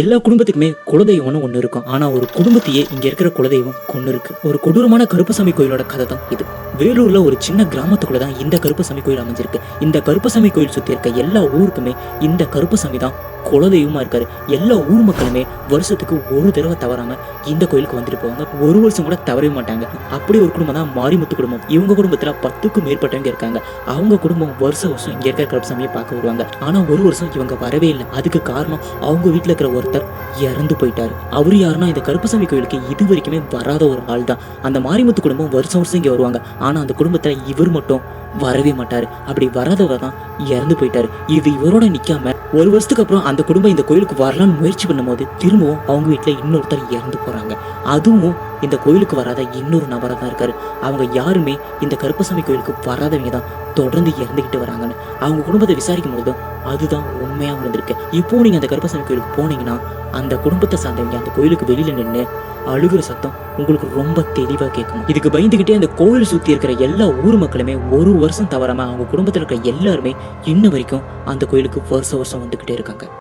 எல்லா குடும்பத்துக்குமே குலதெய்வம்னு ஒன்று இருக்கும். ஆனா ஒரு குடும்பத்தையே இங்க இருக்கிற குலதெய்வம் கொண்டு இருக்கு. ஒரு கொடூரமான கருப்பசாமி கோயிலோட கதை தான் இது. வேலூர்ல ஒரு சின்ன கிராமத்துக்குள்ள தான் இந்த கருப்பசாமி கோயில் அமைஞ்சிருக்கு. இந்த கருப்பசாமி கோயில் சுத்தி இருக்க எல்லா ஊருக்குமே இந்த கருப்பசாமி தான் குலதெய்வமாக இருக்காரு. எல்லா ஊர் மக்களுமே வருஷத்துக்கு ஒரு தடவை தவறாம இந்த கோயிலுக்கு வந்துட்டு போவாங்க. ஒரு வருஷம் கூட தவறவே மாட்டாங்க. அப்படி ஒரு குடும்பம் தான் மாரிமுத்து குடும்பம். இவங்க குடும்பத்துல பத்துக்கும் மேற்பட்டவங்க இருக்காங்க. அவங்க குடும்பம் வருஷம் வருஷம் இங்க இருக்கிற கருப்பசாமியை பார்க்க வருவாங்க. ஆனா ஒரு வருஷம் இவங்க வரவே இல்லை. அதுக்கு காரணம் அவங்க வீட்டுல இருக்கிற ஒருத்தர் இறந்து போயிட்டாரு. அவர் யாருன்னா இந்த கருப்பசாமி கோயிலுக்கு இது வரைக்குமே வராத ஒரு ஆள் தான் அந்த மாரிமுத்து குடும்பம் வருஷம் வருஷம் இங்க வருவாங்க. ஆனா அந்த குடும்பத்துல இவர் மட்டும் வரவே மாட்டார். அப்படி வராதவர் தான் இறந்து போயிட்டார். இது இவரோட நிற்காம ஒரு வருஷத்துக்கு அப்புறம் அந்த குடும்பம் இந்த கோயிலுக்கு வரலாம்னு முயற்சி பண்ணும்போது திரும்பவும் அவங்க வீட்டில் இன்னொருத்தர் இறந்து போகிறாங்க அதுவும் இந்த கோயிலுக்கு வராத இன்னொரு நபராக தான் இருக்காரு. அவங்க யாருமே இந்த கருப்பசாமி கோயிலுக்கு வராதவங்க தான். தொடர்ந்து இறந்துகிட்டு வராங்கன்னு. அவங்க குடும்பத்தை விசாரிக்கும் பொழுதும் அதுதான் உண்மையாக வந்திருக்கு இப்போ நீங்கள் அந்த கருப்பசாமி கோயிலுக்கு போனீங்கன்னா அந்த குடும்பத்தை சார்ந்தவங்க அந்த கோயிலுக்கு வெளியில் நின்று அழுகிற சத்தம் உங்களுக்கு ரொம்ப தெளிவாக கேட்கும். இதுக்கு பயந்துகிட்டே அந்த கோயில் சுற்றி இருக்கிற எல்லா ஊர் மக்களுமே ஒரு வருஷம் தவறாமல் அவங்க குடும்பத்தில் இருக்கிற எல்லாருமே இன்ன வரைக்கும் அந்த கோயிலுக்கு வருஷம் வருஷம் வந்துக்கிட்டே இருக்காங்க.